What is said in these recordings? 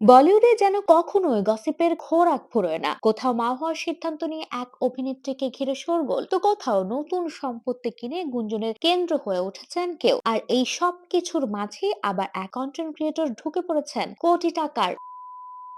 বলিউডে যেন কখনোই গসিপের খোরাক ফুরোয় না। কোথাও মা হওয়ার সিদ্ধান্ত নিয়ে এক অভিনেত্রীকে ঘিরে শোরগোল, তো কোথাও নতুন সম্পত্তি কিনে গুঞ্জনের কেন্দ্র হয়ে উঠেছেন কেউ। আর এই সব কিছুর মাঝে আবার এক কন্টেন্ট ক্রিয়েটর ঢুকে পড়েছেন কোটি টাকার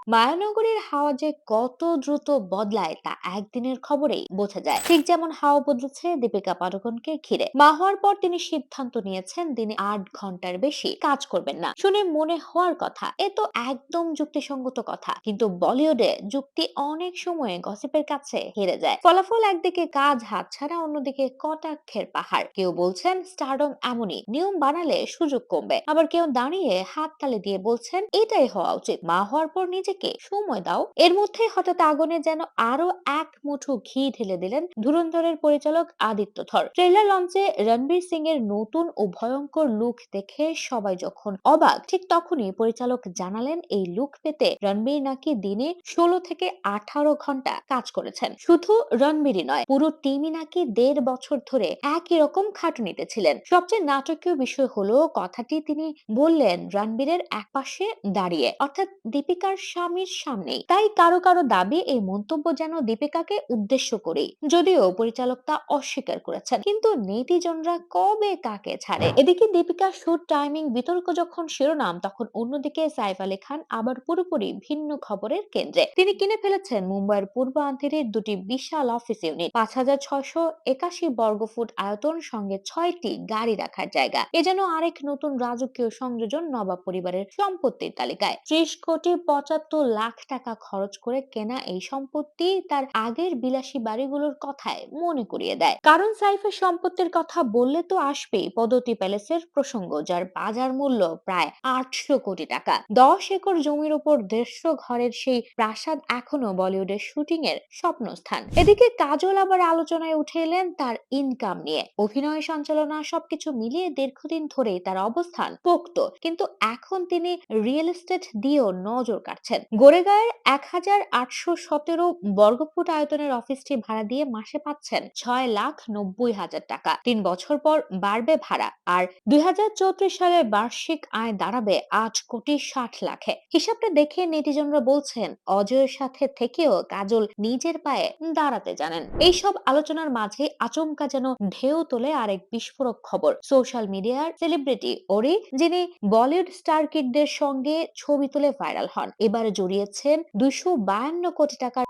মায়ানগরীর হাওয়া যে কত দ্রুত বদলায় তা একদিনের খবরেই বোঝা যায়। ঠিক যেমন হাওয়া বদলেছে দীপিকা পাডুকোনকে ঘিরে। মা হওয়ার পর তিনি সিদ্ধান্ত নিয়েছেন দিনে আট ঘণ্টার বেশি কাজ করবেন না। শুনে মনে হওয়ার কথা, এ তো একদম যুক্তিসঙ্গত কথা। কিন্তু বলিউডে যুক্তি অনেক সময়ে গসিপের কাছে হেরে যায়। ফলাফল একদিকে কাজ হাতছাড়া অন্যদিকে কটাক্ষের পাহাড়। কেউ বলছেন স্টারডম এমনই, নিয়ম বানালে সুযোগ কমবে। আবার কেউ দাঁড়িয়ে হাত তালে দিয়ে বলছেন এটাই হওয়া উচিত। মা হওয়ার পর নিজেকে সময় দাও। এর মধ্যে হঠাৎ আগুনে যেন আরও এক মুঠো ঘি ঢেলে দিলেন ধুরন্ধরের পরিচালক আদিত্য ধর ট্রেলার লঞ্চে রণবীর সিং এর নতুন ও ভয়ঙ্কর লুক দেখে সবাই যখন অবাক, ঠিক তখনই পরিচালক জানালেন এই লুক পেতে রণবীর নাকি দিনে ষোলো থেকে আঠারো ঘণ্টা কাজ করেছেন। শুধু রণবীরই নয়, পুরো টিমই নাকি দেড় বছর ধরে একই রকম খাটুনিতে ছিলেন। সবচেয়ে নাটকীয় বিষয় হলো কথাটি তিনি বললেন রণবীরের একপাশে দাঁড়িয়ে। অর্থাৎ দীপিকার স্বামীর সামনেই। তাই কারও কারও দাবি এই মন্তব্য যেন দীপিকাকে উদ্দেশ্য করেই। যদিও পরিচালক তা অস্বীকার করেছেন, কিন্তু নেটিজনরা কবে কাকে ছাড়ে? এদিকে দীপিকা শুট টাইমিং বিতর্ক যখন শিরোনাম, তখন অন্যদিকে সাইফ আলী খান আবার পুরোপুরি ভিন্ন খবরের কেন্দ্রে। তিনি কিনে ফেলেছেন মুম্বাইয়ের পূর্ব আন্তিরের দুটি বিশাল অফিস ইউনিট। পাঁচ হাজার ছয়শো একাশি বর্গফুট আয়তন সঙ্গে ছয়টি গাড়ি রাখার জায়গা। এ যেন আরেক নতুন রাজকীয় সংযোজন নবাব পরিবারের সম্পত্তির তালিকায়। ত্রিশ কোটি পঁচাত্তর লাখ টাকা খরচ করে কেনা এই সম্পত্তি তার আগের বিলাসী বাড়িগুলোর কথায় মনে করিয়ে দেয়। কারণ সাইফের সম্পত্তির কথা বললে তো আসবেই। পদতি প্যালেসের প্রসঙ্গ, যার বাজার মূল্য প্রায় আটশো কোটি টাকা। দশ একর জমির উপর দেড়শো ঘরের সেই প্রাসাদ এখনও বলিউডের শুটিং এর স্বপ্নস্থান। এদিকে কাজল আবার আলোচনায় উঠে এলেন তার ইনকাম নিয়ে। অভিনয় সঞ্চালনা সবকিছু মিলিয়ে দীর্ঘদিন ধরেই তার অবস্থান পোক্ত। কিন্তু এখন তিনি রিয়েল এস্টেট দিয়েও নজর কাটছেন। গোরেগাঁয়ের এক হাজার আটশো সতেরো বর্গফুট আয়তনের অফিসটি ভাড়া দিয়ে মাসে পাচ্ছেন ছয় লাখ নব্বই হাজার টাকা। তিন বছর পর বাড়বে ভাড়া আর দুই সালের বার্ষিক আয় দাঁড়াবে আট কোটি ষাট লাখে। হিসাবটা দেখে নেটিজনরা বলছেন, অজয়ের সাথে থেকেও কাজল নিজের পায়ে দাঁড়াতে জানেন। এইসব আলোচনার মাঝে আচমকা যেন ঢেউ তোলে আরেক বিস্ফোরক খবর। সোশ্যাল মিডিয়ার সেলিব্রিটি ওরি, যিনি বলিউড স্টার কিডদের সঙ্গে ছবি তুলে ভাইরাল হন। এবার জড়িয়েছেন দুইশো বায়ান্ন কোটি টাকার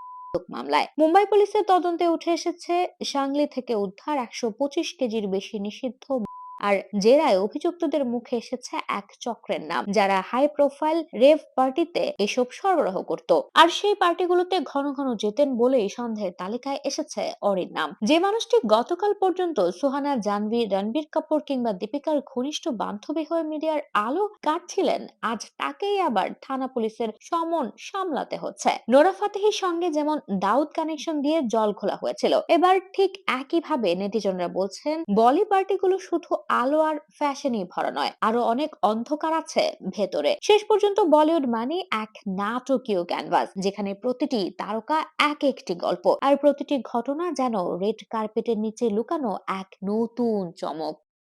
মামলায়। মুম্বাই পুলিশের তদন্তে উঠে এসেছে, সাংলি থেকে উদ্ধার একশো পঁচিশ কেজির বেশি নিষিদ্ধ আর জেরায় অভিযুক্তদের মুখে এসেছে এক চক্রের নাম, যারা হাই প্রোফাইল রেভ পার্টিতে এসব সরবরাহ করত। আর সেই পার্টিগুলোতে ঘন ঘন যেতেন বলেই সন্দেহের তালিকায় এসেছে অরির নাম। যে মানুষটি গতকাল পর্যন্ত সুহানা জানভি রণবীর কাপুর কিংবা দীপিকার ঘনিষ্ঠ বান্ধবী হয়ে মিডিয়ার আলো কাটছিলেন, আজ তাকেই আবার থানা পুলিশের সমন সামলাতে হচ্ছে। নোরা ফাতেহির সঙ্গে যেমন দাউদ কানেকশন দিয়ে জল খোলা হয়েছিল, এবার ঠিক একইভাবে নেটিজনরা বলছেন, বলি পার্টিগুলো শুধু আলো আর ফ্যাশনই ভরা নয়, আরও অনেক অন্ধকার আছে ভেতরে। শেষ পর্যন্ত বলিউড মানে এক নাটকীয় ক্যানভাস যেখানে প্রতিটি তারকা এক একটি গল্প, আর প্রতিটি ঘটনা যেন রেড কার্পেটের নিচে লুকানো এক নতুন চমক।